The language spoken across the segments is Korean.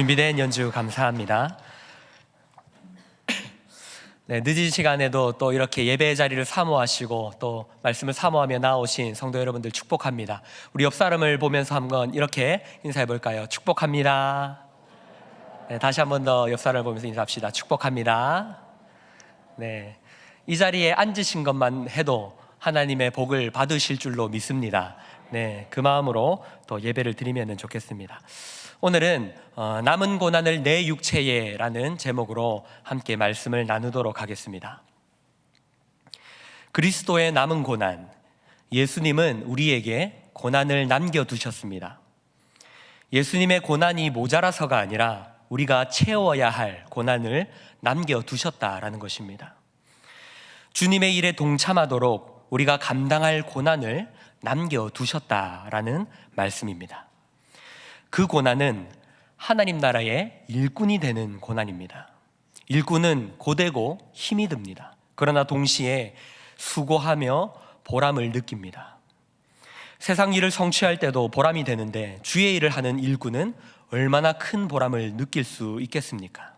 준비된 연주 감사합니다. 네, 늦은 시간에도 또 이렇게 예배 자리를 사모하시고 또 말씀을 사모하며 나오신 성도 여러분들 축복합니다. 우리 옆 사람을 보면서 한번 이렇게 인사해 볼까요? 축복합니다. 네, 다시 한번 더 옆 사람을 보면서 인사합시다. 축복합니다. 네, 이 자리에 앉으신 것만 해도 하나님의 복을 받으실 줄로 믿습니다. 네, 그 마음으로 또 예배를 드리면 좋겠습니다. 오늘은 어, 남은 고난을 내 육체에 라는 제목으로 함께 말씀을 나누도록 하겠습니다. 그리스도의 남은 고난, 예수님은 우리에게 고난을 남겨두셨습니다. 예수님의 고난이 모자라서가 아니라 우리가 채워야 할 고난을 남겨두셨다라는 것입니다. 주님의 일에 동참하도록 우리가 감당할 고난을 남겨두셨다라는 말씀입니다. 그 고난은 하나님 나라의 일꾼이 되는 고난입니다. 일꾼은 고되고 힘이 듭니다. 그러나 동시에 수고하며 보람을 느낍니다. 세상 일을 성취할 때도 보람이 되는데 주의 일을 하는 일꾼은 얼마나 큰 보람을 느낄 수 있겠습니까?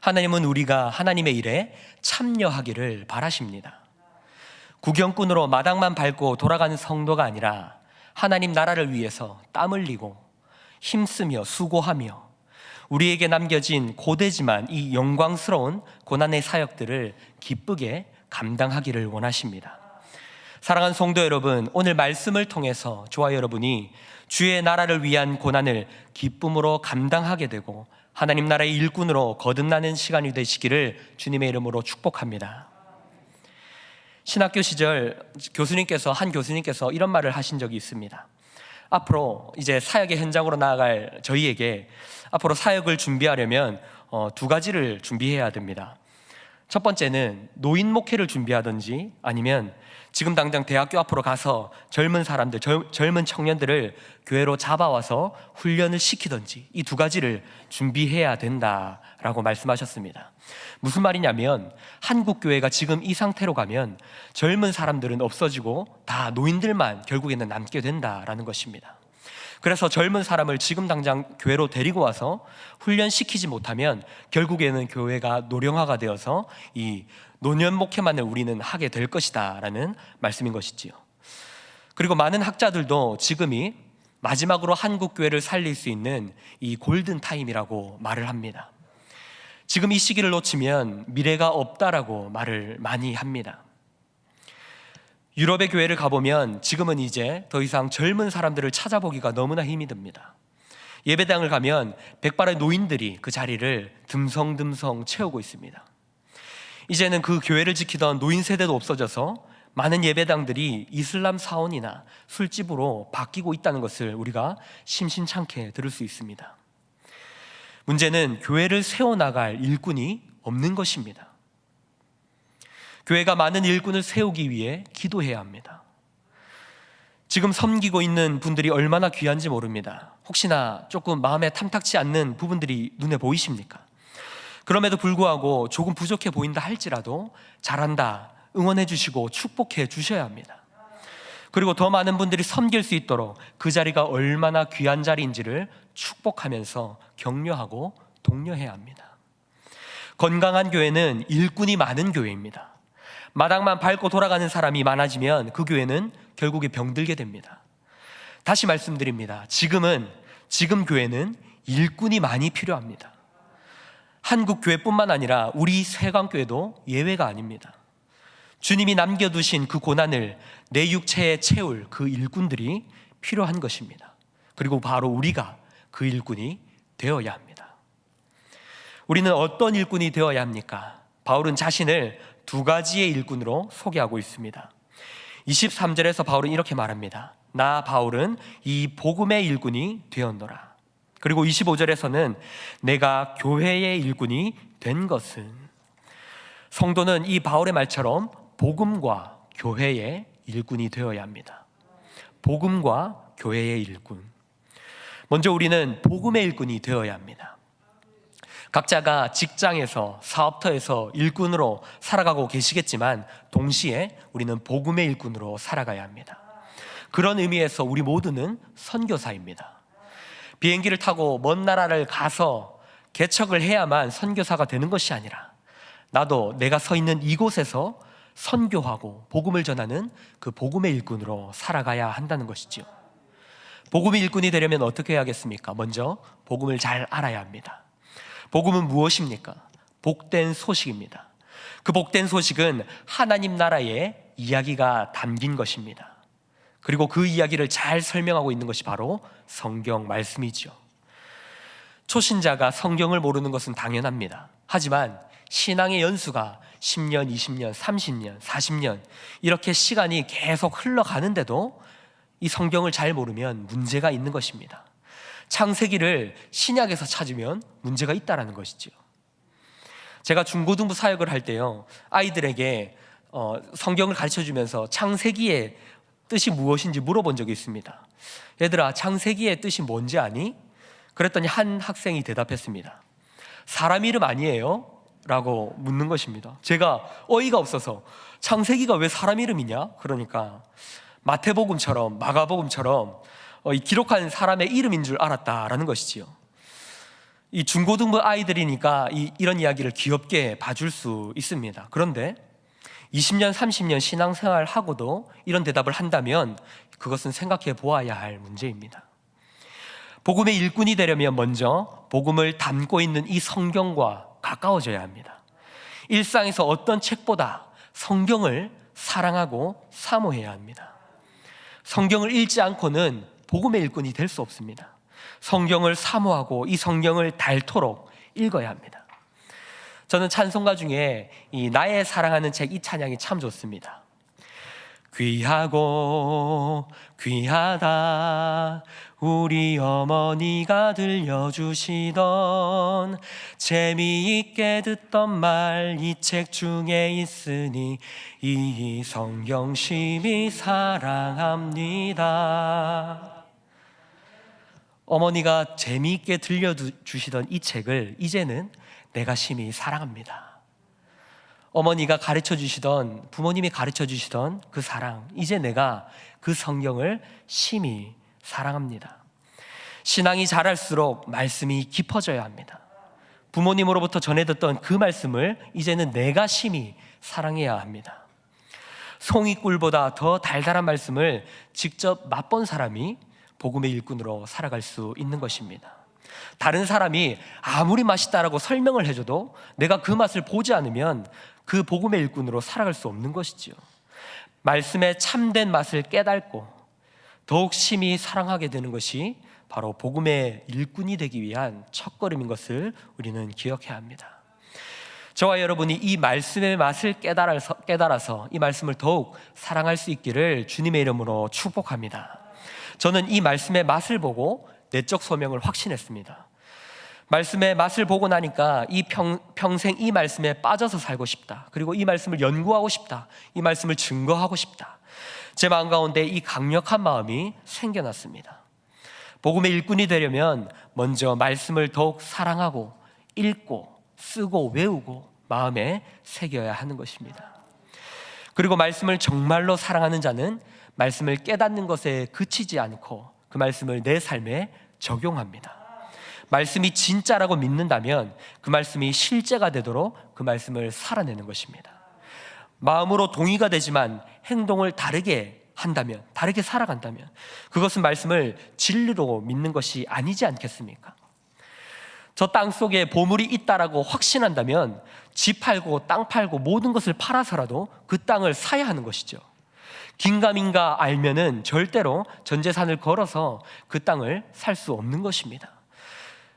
하나님은 우리가 하나님의 일에 참여하기를 바라십니다. 구경꾼으로 마당만 밟고 돌아가는 성도가 아니라 하나님 나라를 위해서 땀 흘리고 힘쓰며 수고하며 우리에게 남겨진 고되지만 이 영광스러운 고난의 사역들을 기쁘게 감당하기를 원하십니다. 사랑하는 성도 여러분, 오늘 말씀을 통해서 저와 여러분이 주의 나라를 위한 고난을 기쁨으로 감당하게 되고 하나님 나라의 일꾼으로 거듭나는 시간이 되시기를 주님의 이름으로 축복합니다. 신학교 시절 교수님께서 한 교수님께서 이런 말을 하신 적이 있습니다. 앞으로 이제 사역의 현장으로 나아갈 저희에게 앞으로 사역을 준비하려면 어, 두 가지를 준비해야 됩니다. 첫 번째는 노인 목회를 준비하든지 아니면 지금 당장 대학교 앞으로 가서 젊은 사람들, 젊 은 청년들을 교회로 잡아와서 훈련을 시키든지 이 두 가지를 준비해야 된다라고 말씀하셨습니다. 무슨 말이냐면 한국 교회가 지금 이 상태로 가면 젊은 사람들은 없어지고 다 노인들만 결국에는 남게 된다라는 것입니다. 그래서 젊은 사람을 지금 당장 교회로 데리고 와서 훈련시키지 못하면 결국에는 교회가 노령화가 되어서 이 노년 목회만을 우리는 하게 될 것이다라는 말씀인 것이지요. 그리고 많은 학자들도 지금이 마지막으로 한국 교회를 살릴 수 있는 이 골든 타임이라고 말을 합니다. 지금 이 시기를 놓치면 미래가 없다라고 말을 많이 합니다. 유럽의 교회를 가보면 지금은 이제 더 이상 젊은 사람들을 찾아보기가 너무나 힘이 듭니다. 예배당을 가면 백발의 노인들이 그 자리를 듬성듬성 채우고 있습니다. 이제는 그 교회를 지키던 노인 세대도 없어져서 많은 예배당들이 이슬람 사원이나 술집으로 바뀌고 있다는 것을 우리가 심심찮게 들을 수 있습니다. 문제는 교회를 세워나갈 일꾼이 없는 것입니다. 교회가 많은 일꾼을 세우기 위해 기도해야 합니다. 지금 섬기고 있는 분들이 얼마나 귀한지 모릅니다. 혹시나 조금 마음에 탐탁치 않는 부분들이 눈에 보이십니까? 그럼에도 불구하고 조금 부족해 보인다 할지라도 잘한다, 응원해 주시고 축복해 주셔야 합니다. 그리고 더 많은 분들이 섬길 수 있도록 그 자리가 얼마나 귀한 자리인지를 축복하면서 격려하고 독려해야 합니다. 건강한 교회는 일꾼이 많은 교회입니다. 마당만 밟고 돌아가는 사람이 많아지면 그 교회는 결국에 병들게 됩니다. 다시 말씀드립니다. 지금은, 지금 교회는 일꾼이 많이 필요합니다. 한국 교회뿐만 아니라 우리 세강교회도 예외가 아닙니다. 주님이 남겨두신 그 고난을 내 육체에 채울 그 일꾼들이 필요한 것입니다. 그리고 바로 우리가 그 일꾼이 되어야 합니다. 우리는 어떤 일꾼이 되어야 합니까? 바울은 자신을 두 가지의 일꾼으로 소개하고 있습니다. 23절에서 바울은 이렇게 말합니다. 나 바울은 이 복음의 일꾼이 되었노라. 그리고 25절에서는 내가 교회의 일꾼이 된 것은 성도는 이 바울의 말처럼 복음과 교회의 일꾼이 되어야 합니다. 복음과 교회의 일꾼. 먼저 우리는 복음의 일꾼이 되어야 합니다. 각자가 직장에서 사업터에서 일꾼으로 살아가고 계시겠지만 동시에 우리는 복음의 일꾼으로 살아가야 합니다. 그런 의미에서 우리 모두는 선교사입니다. 비행기를 타고 먼 나라를 가서 개척을 해야만 선교사가 되는 것이 아니라 나도 내가 서 있는 이곳에서 선교하고 복음을 전하는 그 복음의 일꾼으로 살아가야 한다는 것이죠. 복음의 일꾼이 되려면 어떻게 해야겠습니까? 먼저 복음을 잘 알아야 합니다. 복음은 무엇입니까? 복된 소식입니다. 그 복된 소식은 하나님 나라의 이야기가 담긴 것입니다. 그리고 그 이야기를 잘 설명하고 있는 것이 바로 성경 말씀이죠. 초신자가 성경을 모르는 것은 당연합니다. 하지만 신앙의 연수가 10년, 20년, 30년, 40년 이렇게 시간이 계속 흘러가는데도 이 성경을 잘 모르면 문제가 있는 것입니다. 창세기를 신약에서 찾으면 문제가 있다라는 것이죠. 제가 중고등부 사역을 할 때요 아이들에게 어, 성경을 가르쳐 주면서 창세기의 뜻이 무엇인지 물어본 적이 있습니다. 얘들아 창세기의 뜻이 뭔지 아니? 그랬더니 한 학생이 대답했습니다. 사람 이름 아니에요? 라고 묻는 것입니다. 제가 어이가 없어서 창세기가 왜 사람 이름이냐? 그러니까 마태복음처럼 마가복음처럼 어, 이 기록한 사람의 이름인 줄 알았다라는 것이지요. 이 중고등부 아이들이니까 이, 이런 이야기를 귀엽게 봐줄 수 있습니다. 그런데 20년, 30년 신앙생활 하고도 이런 대답을 한다면 그것은 생각해 보아야 할 문제입니다. 복음의 일꾼이 되려면 먼저 복음을 담고 있는 이 성경과 가까워져야 합니다. 일상에서 어떤 책보다 성경을 사랑하고 사모해야 합니다. 성경을 읽지 않고는 복음의 일꾼이 될 수 없습니다. 성경을 사모하고 이 성경을 닳도록 읽어야 합니다. 저는 찬송가 중에 이 나의 사랑하는 책 이 찬양이 참 좋습니다. 귀하고 귀하다 우리 어머니가 들려주시던 재미있게 듣던 말 이 책 중에 있으니 이 성경 심히 사랑합니다. 어머니가 재미있게 들려주시던 이 책을 이제는 내가 심히 사랑합니다. 어머니가 가르쳐 주시던 부모님이 가르쳐 주시던 그 사랑, 이제 내가 그 성경을 심히 사랑합니다. 신앙이 자랄수록 말씀이 깊어져야 합니다. 부모님으로부터 전해 듣던 그 말씀을 이제는 내가 심히 사랑해야 합니다. 송이꿀보다 더 달달한 말씀을 직접 맛본 사람이 복음의 일꾼으로 살아갈 수 있는 것입니다. 다른 사람이 아무리 맛있다라고 설명을 해줘도 내가 그 맛을 보지 않으면 그 복음의 일꾼으로 살아갈 수 없는 것이지요. 말씀의 참된 맛을 깨닫고 더욱 심히 사랑하게 되는 것이 바로 복음의 일꾼이 되기 위한 첫걸음인 것을 우리는 기억해야 합니다. 저와 여러분이 이 말씀의 맛을 깨달아서, 깨달아서 이 말씀을 더욱 사랑할 수 있기를 주님의 이름으로 축복합니다. 저는 이 말씀의 맛을 보고 내적 소명을 확신했습니다. 말씀의 맛을 보고 나니까 이 평, 평생 이 말씀에 빠져서 살고 싶다. 그리고 이 말씀을 연구하고 싶다. 이 말씀을 증거하고 싶다. 제 마음 가운데 이 강력한 마음이 생겨났습니다. 복음의 일꾼이 되려면 먼저 말씀을 더욱 사랑하고 읽고 쓰고 외우고 마음에 새겨야 하는 것입니다. 그리고 말씀을 정말로 사랑하는 자는 말씀을 깨닫는 것에 그치지 않고 그 말씀을 내 삶에 적용합니다. 말씀이 진짜라고 믿는다면 그 말씀이 실제가 되도록 그 말씀을 살아내는 것입니다. 마음으로 동의가 되지만 행동을 다르게 한다면, 다르게 살아간다면 그것은 말씀을 진리로 믿는 것이 아니지 않겠습니까? 저 땅 속에 보물이 있다라고 확신한다면 집 팔고 땅 팔고 모든 것을 팔아서라도 그 땅을 사야 하는 것이죠. 긴가민가 알면은 절대로 전 재산을 걸어서 그 땅을 살 수 없는 것입니다.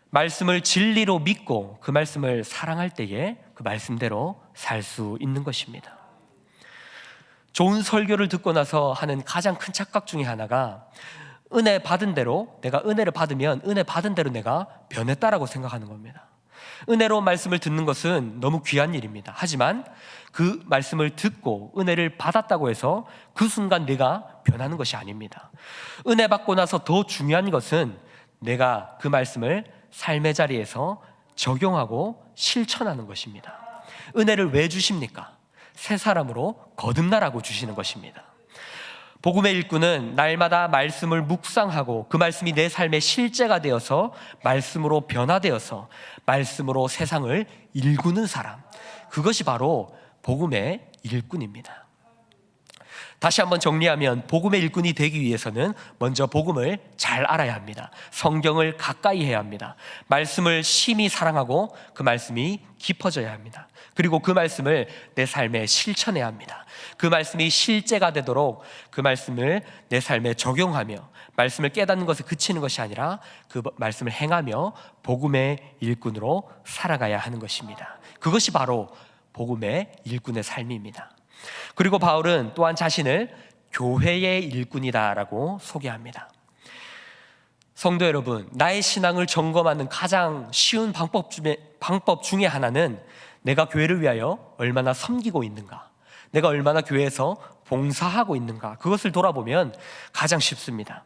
말씀을 진리로 믿고 그 말씀을 사랑할 때에 그 말씀대로 살 수 있는 것입니다. 좋은 설교를 듣고 나서 하는 가장 큰 착각 중에 하나가 은혜 받은 대로 내가 은혜를 받으면 은혜 받은 대로 내가 변했다라고 생각하는 겁니다. 은혜로운 말씀을 듣는 것은 너무 귀한 일입니다. 하지만 그 말씀을 듣고 은혜를 받았다고 해서 그 순간 내가 변하는 것이 아닙니다. 은혜 받고 나서 더 중요한 것은 내가 그 말씀을 삶의 자리에서 적용하고 실천하는 것입니다. 은혜를 왜 주십니까? 새 사람으로 거듭나라고 주시는 것입니다. 복음의 일꾼은 날마다 말씀을 묵상하고 그 말씀이 내 삶의 실제가 되어서 말씀으로 변화되어서 말씀으로 세상을 일구는 사람. 그것이 바로 복음의 일꾼입니다. 다시 한번 정리하면 복음의 일꾼이 되기 위해서는 먼저 복음을 잘 알아야 합니다. 성경을 가까이 해야 합니다. 말씀을 심히 사랑하고 그 말씀이 깊어져야 합니다. 그리고 그 말씀을 내 삶에 실천해야 합니다. 그 말씀이 실제가 되도록 그 말씀을 내 삶에 적용하며 말씀을 깨닫는 것에 그치는 것이 아니라 그 말씀을 행하며 복음의 일꾼으로 살아가야 하는 것입니다. 그것이 바로 복음의 일꾼의 삶입니다. 그리고 바울은 또한 자신을 교회의 일꾼이다라고 소개합니다. 성도 여러분, 나의 신앙을 점검하는 가장 쉬운 방법 중에, 방법 중에 하나는 내가 교회를 위하여 얼마나 섬기고 있는가, 내가 얼마나 교회에서 봉사하고 있는가, 그것을 돌아보면 가장 쉽습니다.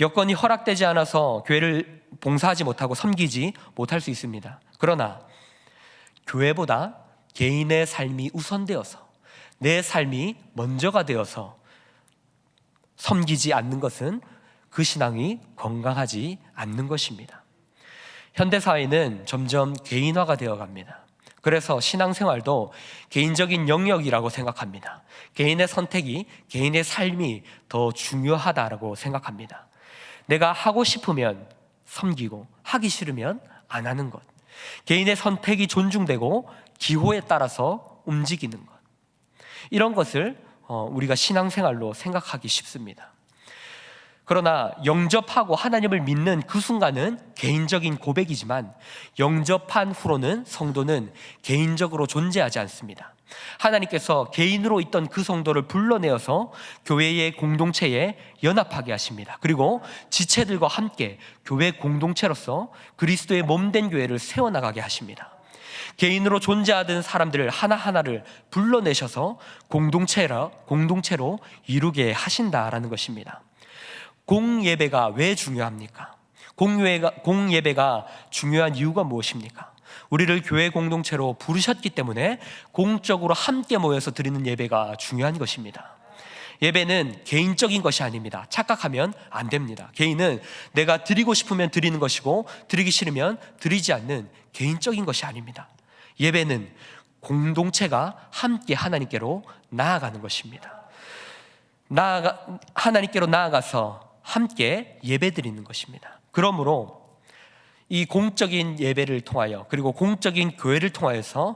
여건이 허락되지 않아서 교회를 봉사하지 못하고 섬기지 못할 수 있습니다. 그러나 교회보다 개인의 삶이 우선되어서 내 삶이 먼저가 되어서 섬기지 않는 것은 그 신앙이 건강하지 않는 것입니다. 현대 사회는 점점 개인화가 되어 갑니다. 그래서 신앙생활도 개인적인 영역이라고 생각합니다. 개인의 선택이, 개인의 삶이 더 중요하다라고 생각합니다. 내가 하고 싶으면 섬기고, 하기 싫으면 안 하는 것. 개인의 선택이 존중되고, 기호에 따라서 움직이는 것. 이런 것을 어, 우리가 신앙생활로 생각하기 쉽습니다. 그러나 영접하고 하나님을 믿는 그 순간은 개인적인 고백이지만 영접한 후로는 성도는 개인적으로 존재하지 않습니다. 하나님께서 개인으로 있던 그 성도를 불러내어서 교회의 공동체에 연합하게 하십니다. 그리고 지체들과 함께 교회 공동체로서 그리스도의 몸 된 교회를 세워나가게 하십니다. 개인으로 존재하던 사람들을 하나하나를 불러내셔서 공동체라, 공동체로 이루게 하신다라는 것입니다. 공예배가 왜 중요합니까? 공예배가, 공예배가 중요한 이유가 무엇입니까? 우리를 교회 공동체로 부르셨기 때문에 공적으로 함께 모여서 드리는 예배가 중요한 것입니다. 예배는 개인적인 것이 아닙니다. 착각하면 안 됩니다. 개인은 내가 드리고 싶으면 드리는 것이고 드리기 싫으면 드리지 않는 개인적인 것이 아닙니다. 예배는 공동체가 함께 하나님께로 나아가는 것입니다. 나아가, 하나님께로 나아가서 함께 예배 드리는 것입니다. 그러므로 이 공적인 예배를 통하여 그리고 공적인 교회를 통하여서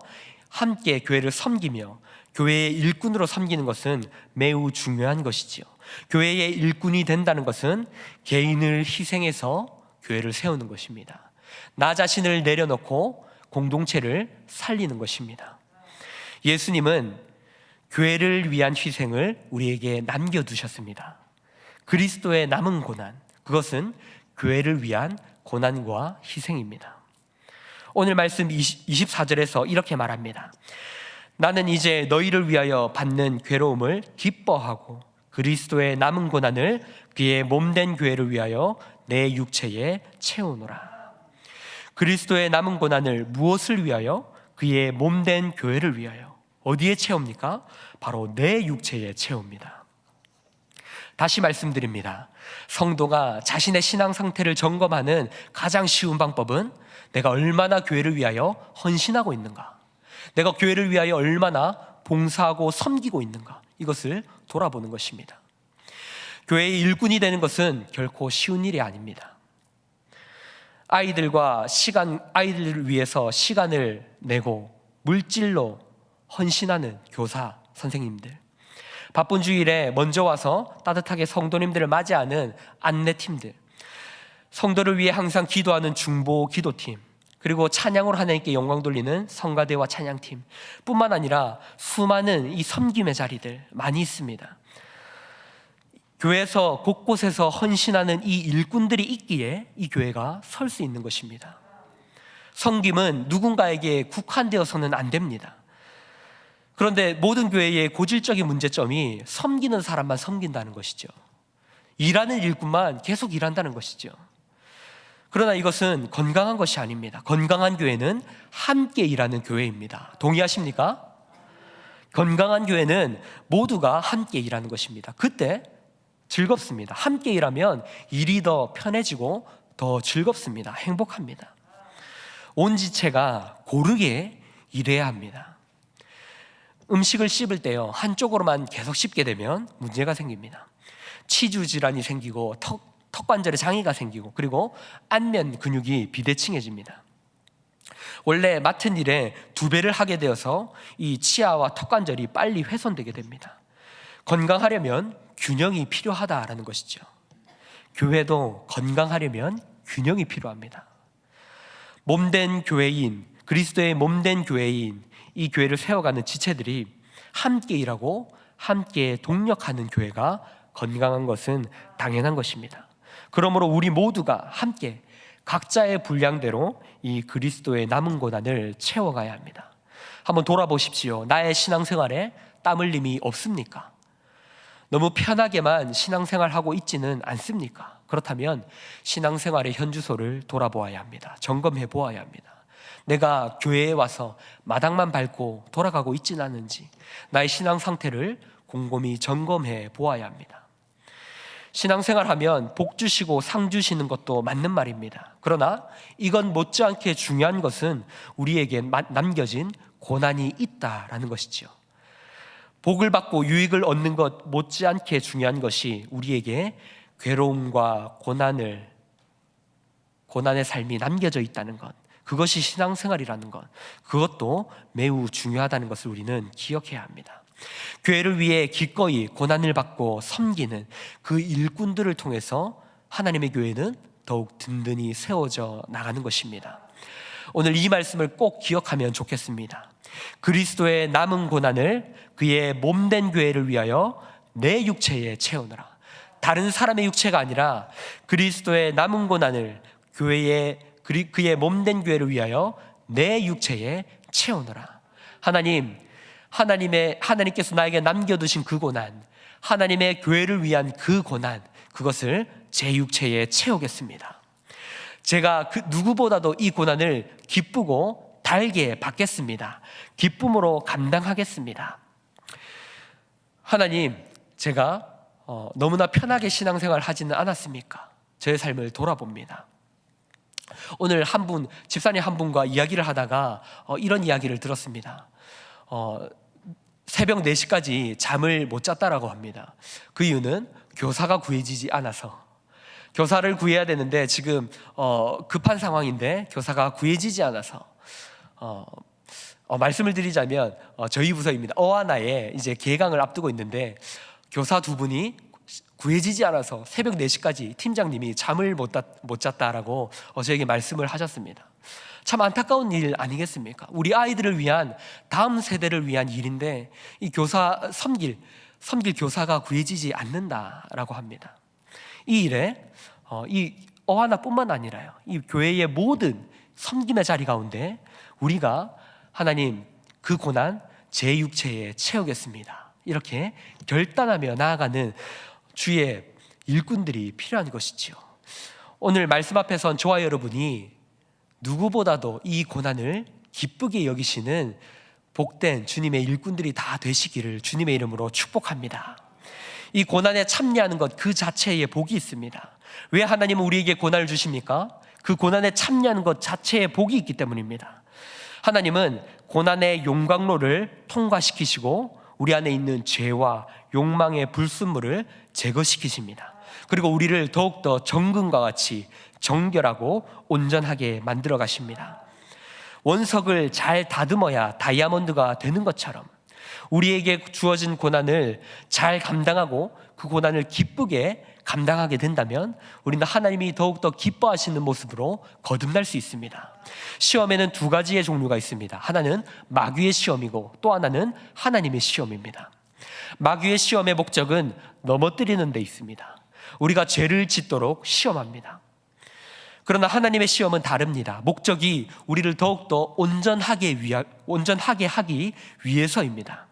함께 교회를 섬기며 교회의 일꾼으로 섬기는 것은 매우 중요한 것이지요. 교회의 일꾼이 된다는 것은 개인을 희생해서 교회를 세우는 것입니다. 나 자신을 내려놓고 공동체를 살리는 것입니다. 예수님은 교회를 위한 희생을 우리에게 남겨두셨습니다. 그리스도의 남은 고난, 그것은 교회를 위한 고난과 희생입니다. 오늘 말씀 24절에서 이렇게 말합니다. 나는 이제 너희를 위하여 받는 괴로움을 기뻐하고 그리스도의 남은 고난을 그의 몸된 교회를 위하여 내 육체에 채우노라. 그리스도의 남은 고난을 무엇을 위하여? 그의 몸된 교회를 위하여. 어디에 채웁니까? 바로 내 육체에 채웁니다. 다시 말씀드립니다. 성도가 자신의 신앙 상태를 점검하는 가장 쉬운 방법은 내가 얼마나 교회를 위하여 헌신하고 있는가? 내가 교회를 위하여 얼마나 봉사하고 섬기고 있는가? 이것을 돌아보는 것입니다. 교회의 일꾼이 되는 것은 결코 쉬운 일이 아닙니다. 아이들과 시간, 아이들을 위해서 시간을 내고 물질로 헌신하는 교사, 선생님들. 바쁜 주일에 먼저 와서 따뜻하게 성도님들을 맞이하는 안내팀들. 성도를 위해 항상 기도하는 중보 기도팀. 그리고 찬양으로 하나님께 영광 돌리는 성가대와 찬양팀. 뿐만 아니라 수많은 이 섬김의 자리들 많이 있습니다. 교회에서 곳곳에서 헌신하는 이 일꾼들이 있기에 이 교회가 설 수 있는 것입니다. 성김은 누군가에게 국한되어서는 안 됩니다. 그런데 모든 교회의 고질적인 문제점이 섬기는 사람만 섬긴다는 것이죠. 일하는 일꾼만 계속 일한다는 것이죠. 그러나 이것은 건강한 것이 아닙니다. 건강한 교회는 함께 일하는 교회입니다. 동의하십니까? 건강한 교회는 모두가 함께 일하는 것입니다. 그때 즐겁습니다. 함께 일하면 일이 더 편해지고 더 즐겁습니다. 행복합니다. 온 지체가 고르게 일해야 합니다. 음식을 씹을 때요, 한쪽으로만 계속 씹게 되면 문제가 생깁니다. 치주 질환이 생기고 턱, 턱관절에 장애가 생기고 그리고 안면 근육이 비대칭해집니다. 원래 맡은 일에 두 배를 하게 되어서 이 치아와 턱관절이 빨리 훼손되게 됩니다. 건강하려면 균형이 필요하다라는 것이죠. 교회도 건강하려면 균형이 필요합니다. 몸된 교회인, 그리스도의 몸된 교회인, 이 교회를 세워가는 지체들이 함께 일하고 함께 동력하는 교회가 건강한 것은 당연한 것입니다. 그러므로 우리 모두가 함께 각자의 분량대로 이 그리스도의 남은 고난을 채워가야 합니다. 한번 돌아보십시오. 나의 신앙생활에 땀 흘림이 없습니까? 너무 편하게만 신앙생활하고 있지는 않습니까? 그렇다면 신앙생활의 현주소를 돌아보아야 합니다. 점검해 보아야 합니다. 내가 교회에 와서 마당만 밟고 돌아가고 있지는 않은지 나의 신앙 상태를 곰곰이 점검해 보아야 합니다. 신앙생활 하면 복 주시고 상 주시는 것도 맞는 말입니다. 그러나 이건 못지않게 중요한 것은 우리에게 남겨진 고난이 있다라는 것이지요. 복을 받고 유익을 얻는 것 못지않게 중요한 것이 우리에게 괴로움과 고난을 고난의 삶이 남겨져 있다는 것. 그것이 신앙생활이라는 것. 그것도 매우 중요하다는 것을 우리는 기억해야 합니다. 교회를 위해 기꺼이 고난을 받고 섬기는 그 일꾼들을 통해서 하나님의 교회는 더욱 든든히 세워져 나가는 것입니다. 오늘 이 말씀을 꼭 기억하면 좋겠습니다. 그리스도의 남은 고난을 그의 몸된 교회를 위하여 내 육체에 채우느라. 다른 사람의 육체가 아니라 그리스도의 남은 고난을 교회의 그의 몸된 교회를 위하여 내 육체에 채우느라. 하나님, 하나님의 하나님께서 나에게 남겨두신 그 고난, 하나님의 교회를 위한 그 고난, 그것을 제 육체에 채우겠습니다. 제가 그 누구보다도 이 고난을 기쁘고 달게 받겠습니다. 기쁨으로 감당하겠습니다. 하나님, 제가 어, 너무나 편하게 신앙생활 하지는 않았습니까? 제 삶을 돌아봅니다. 오늘 한 분, 집사님 한 분과 이야기를 하다가 어, 이런 이야기를 들었습니다. 어, 새벽 4시까지 잠을 못 잤다라고 합니다. 그 이유는 교사가 구해지지 않아서 교사를 구해야 되는데 지금 어, 급한 상황인데 교사가 구해지지 않아서 어, 어, 말씀을 드리자면 어, 저희 부서입니다. 어하나에 이제 개강을 앞두고 있는데 교사 두 분이 구해지지 않아서 새벽 4시까지 팀장님이 잠을 못, 잤, 못 잤다라고 어, 저에게 말씀을 하셨습니다. 참 안타까운 일 아니겠습니까? 우리 아이들을 위한 다음 세대를 위한 일인데 이 교사 섬길 섬길 교사가 구해지지 않는다라고 합니다. 이 일에 어, 이 어하나뿐만 아니라요. 이 교회의 모든 섬김의 자리 가운데 우리가 하나님 그 고난 제 육체에 채우겠습니다. 이렇게 결단하며 나아가는 주의 일꾼들이 필요한 것이지요. 오늘 말씀 앞에선 저와 여러분이 누구보다도 이 고난을 기쁘게 여기시는 복된 주님의 일꾼들이 다 되시기를 주님의 이름으로 축복합니다. 이 고난에 참여하는 것 그 자체에 복이 있습니다. 왜 하나님은 우리에게 고난을 주십니까? 그 고난에 참여하는 것 자체에 복이 있기 때문입니다. 하나님은 고난의 용광로를 통과시키시고 우리 안에 있는 죄와 욕망의 불순물을 제거시키십니다. 그리고 우리를 더욱더 정금과 같이 정결하고 온전하게 만들어 가십니다. 원석을 잘 다듬어야 다이아몬드가 되는 것처럼 우리에게 주어진 고난을 잘 감당하고 그 고난을 기쁘게 감당하게 된다면 우리는 하나님이 더욱더 기뻐하시는 모습으로 거듭날 수 있습니다. 시험에는 두 가지의 종류가 있습니다. 하나는 마귀의 시험이고 또 하나는 하나님의 시험입니다. 마귀의 시험의 목적은 넘어뜨리는 데 있습니다. 우리가 죄를 짓도록 시험합니다. 그러나 하나님의 시험은 다릅니다. 목적이 우리를 더욱더 온전하게 위하, 온전하게 하기 위해서입니다.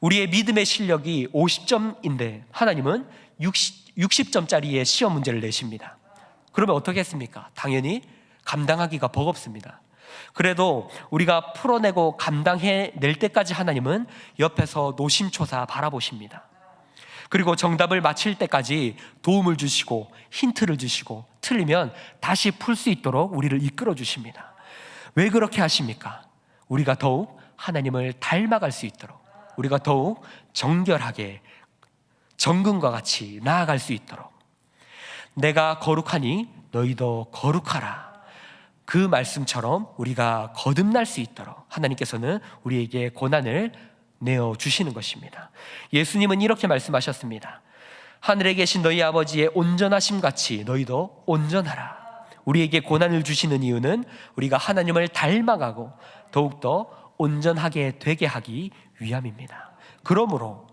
우리의 믿음의 실력이 50점인데 하나님은 60, 60점짜리의 시험 문제를 내십니다. 그러면 어떻게 했습니까? 당연히 감당하기가 버겁습니다. 그래도 우리가 풀어내고 감당해 낼 때까지 하나님은 옆에서 노심초사 바라보십니다. 그리고 정답을 맞힐 때까지 도움을 주시고 힌트를 주시고 틀리면 다시 풀 수 있도록 우리를 이끌어 주십니다. 왜 그렇게 하십니까? 우리가 더욱 하나님을 닮아갈 수 있도록 우리가 더욱 정결하게 정금과 같이 나아갈 수 있도록 내가 거룩하니 너희도 거룩하라. 그 말씀처럼 우리가 거듭날 수 있도록 하나님께서는 우리에게 고난을 내어 주시는 것입니다. 예수님은 이렇게 말씀하셨습니다. 하늘에 계신 너희 아버지의 온전하심 같이 너희도 온전하라. 우리에게 고난을 주시는 이유는 우리가 하나님을 닮아가고 더욱더 온전하게 되게 하기 위함입니다. 그러므로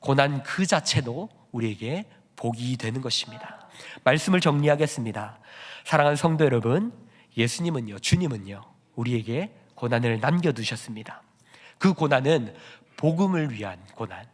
고난 그 자체도 우리에게 복이 되는 것입니다. 말씀을 정리하겠습니다. 사랑하는 성도 여러분, 예수님은요, 주님은요, 우리에게 고난을 남겨두셨습니다. 그 고난은 복음을 위한 고난,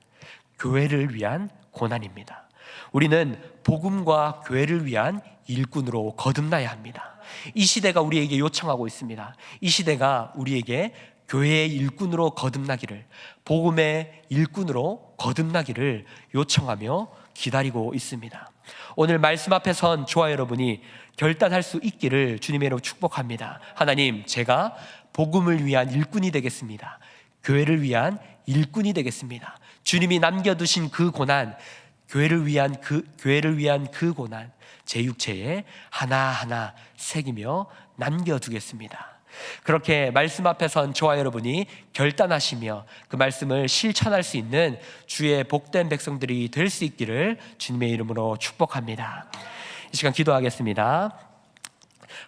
교회를 위한 고난입니다. 우리는 복음과 교회를 위한 일꾼으로 거듭나야 합니다. 이 시대가 우리에게 요청하고 있습니다. 이 시대가 우리에게 교회의 일꾼으로 거듭나기를, 복음의 일꾼으로 거듭나기를 요청하며 기다리고 있습니다. 오늘 말씀 앞에 선 저와 여러분이 결단할 수 있기를 주님의 이름으로 축복합니다. 하나님, 제가 복음을 위한 일꾼이 되겠습니다. 교회를 위한 일꾼이 되겠습니다. 주님이 남겨두신 그 고난, 교회를 위한 그 교회를 위한 그 고난 제 육체에 하나하나 새기며 남겨두겠습니다. 그렇게 말씀 앞에 선 저와 여러분이 결단하시며 그 말씀을 실천할 수 있는 주의 복된 백성들이 될 수 있기를 주님의 이름으로 축복합니다. 이 시간 기도하겠습니다.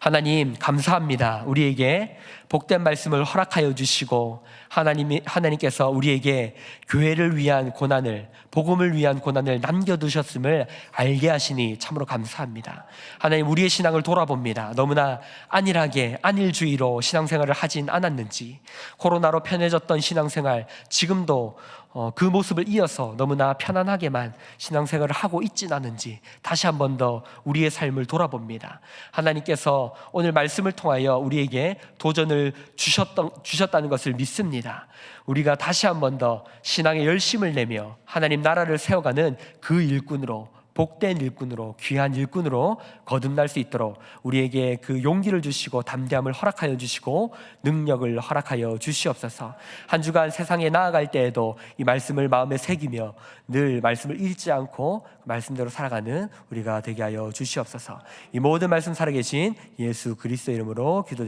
하나님 감사합니다. 우리에게 복된 말씀을 허락하여 주시고 하나님이 하나님께서 우리에게 교회를 위한 고난을 복음을 위한 고난을 남겨 두셨음을 알게 하시니 참으로 감사합니다. 하나님 우리의 신앙을 돌아봅니다. 너무나 안일하게 안일주의로 신앙생활을 하진 않았는지 코로나로 편해졌던 신앙생활 지금도 어, 그 모습을 이어서 너무나 편안하게만 신앙생활을 하고 있진 않은지 다시 한 번 더 우리의 삶을 돌아봅니다. 하나님께서 오늘 말씀을 통하여 우리에게 도전을 주셨던, 주셨다는 것을 믿습니다. 우리가 다시 한 번 더 신앙의 열심을 내며 하나님 나라를 세워가는 그 일꾼으로 복된 일꾼으로 귀한 일꾼으로 거듭날 수 있도록 우리에게 그 용기를 주시고 담대함을 허락하여 주시고 능력을 허락하여 주시옵소서. 한 주간 세상에 나아갈 때에도 이 말씀을 마음에 새기며 늘 말씀을 잃지 않고 그 말씀대로 살아가는 우리가 되게 하여 주시옵소서. 이 모든 말씀 살아계신 예수 그리스도 이름으로 기도드립니다.